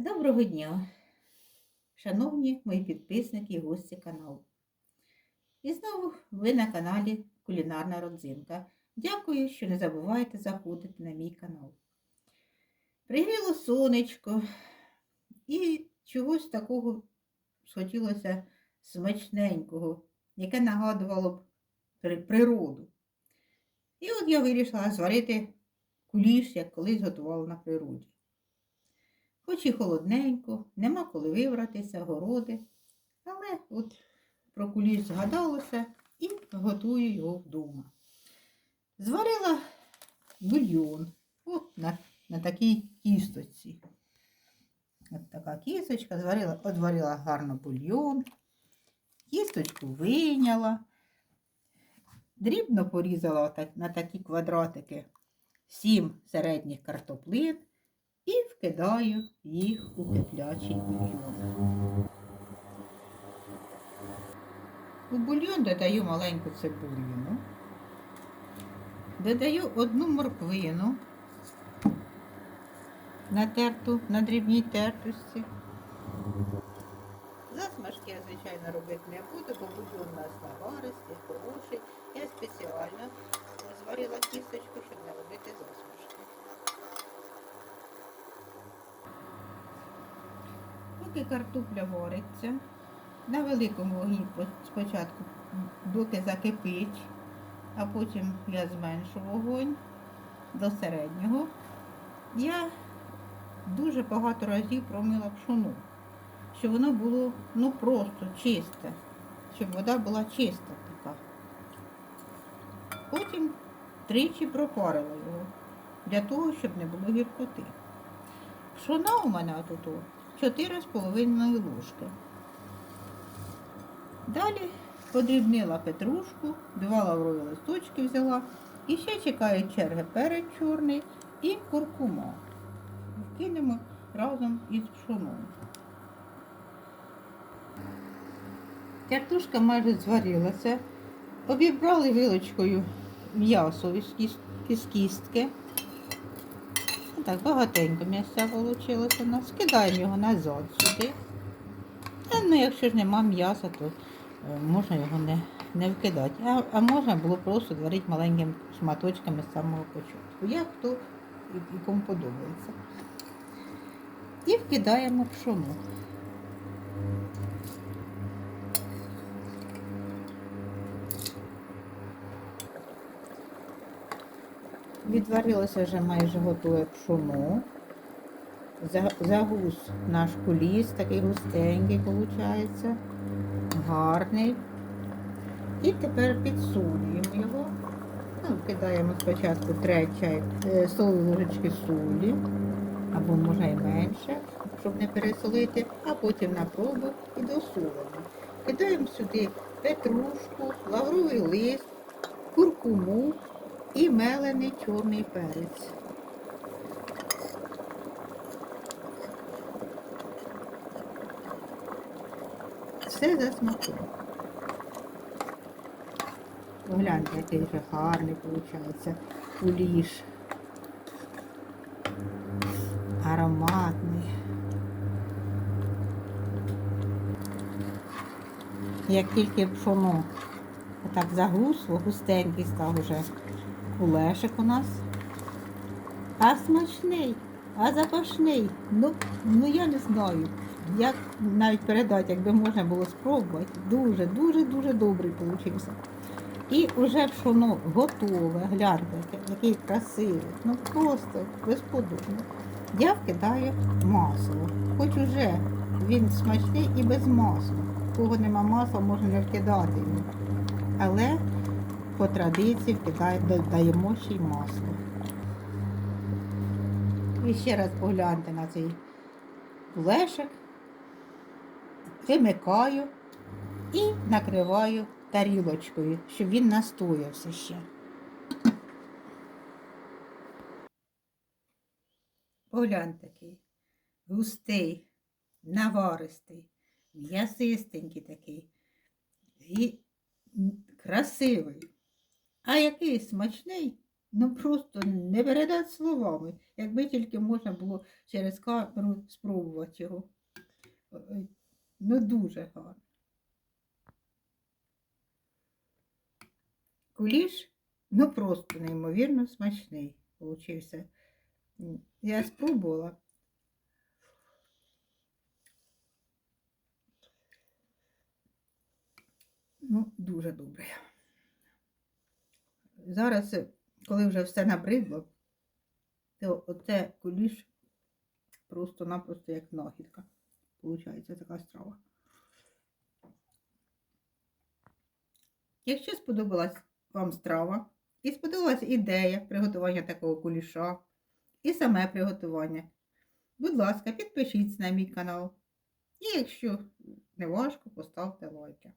Доброго дня, шановні мої підписники і гості каналу. І знову ви на каналі Кулінарна Родзинка. Дякую, що не забувайте заходити на мій канал. Пригріло сонечко і чогось такого схотілося смачненького, яке нагадувало б природу. І от я вирішила зварити куліш, як колись готувала на природі. Хоч і холодненько, нема коли вибратися, городи. Але от про куліш згадалося і готую його вдома. Зварила бульйон от на, на такій кісточці. От така кісточка, зварила, одварила гарно бульйон, кісточку вийняла, дрібно порізала на такі квадратики сім середніх картоплин і вкидаю їх у киплячий бульйон. У бульйон додаю маленьку цибулину, додаю одну морквину, натерту на дрібній тертості. Засмажки я, звичайно, робити не буду, бо бульйон у нас наваристий, хороший. Я спеціально зварила кісточку, щоб не робити засмажки. Поки картопля вариться, на великому вогні спочатку, доки закипить, а потім я зменшу вогонь до середнього. Я дуже багато разів промила пшону, щоб воно було ну просто чисте, щоб вода була чиста така. Потім тричі пропарила його для того, щоб не було гіркоти. Пшона у мене тут 4,5 ложки. Далі подрібнила петрушку, два лаврові листочки взяла. І ще чекаю черги перець чорний і куркума. Кинемо разом із пшоном. Картошка майже зварилася. Обібрали вилочкою м'ясо із кістки. Так, багатенько м'яса вийшло у нас. Кидаємо його назад сюди. А ну, якщо ж нема м'яса, то е, можна його не, не вкидати. А, а можна було просто варити маленькими шматочками з самого початку. Як хто і кому подобається. І вкидаємо пшону. Відварилося вже майже готове пшоно. За- Загус наш куліс, такий густенький виходить, гарний. І тепер підсолюємо його. Ну, кидаємо спочатку треть чай, е, ложечки солі, або можна і менше, щоб не пересолити, а потім на пробу і досолимо. Кидаємо сюди петрушку, лавровий лист, куркуму і мелений чорний перець. Все за смаком. Погляньте, який вже гарний виходить куліш. Ароматний. Як тільки пшоно так загусло, густенький став уже кулешик у нас. А смачний, а запашний. Ну, ну я не знаю, як навіть передати, якби можна було спробувати. Дуже, дуже, дуже добрий получився. І вже пшоно готове, гляньте, який красивий. Ну просто безподобно. Я вкидаю масло. Хоч уже він смачний і без масла. Кого нема масла, можна не вкидати. Але по традиції додаємо ще й масло. І ще раз погляньте на цей лешик, вимикаю і накриваю тарілочкою, щоб він настоявся ще. Погляньте такий густий, наваристий, м'ясистенький такий і красивий. А який смачний, Ну просто не передати словами. Якби тільки можна було через камеру спробувати його. Ну дуже гарно. Куліш, ну просто неймовірно смачний получився. Я спробувала. Ну, дуже добре. Зараз, е, коли вже все набридло, то оце куліш просто-напросто як нагідка. Получається така страва. Якщо сподобалась вам страва і сподобалась ідея приготування такого куліша і саме приготування, будь ласка, підпишіться на мій канал. І якщо не важко, поставте лайки.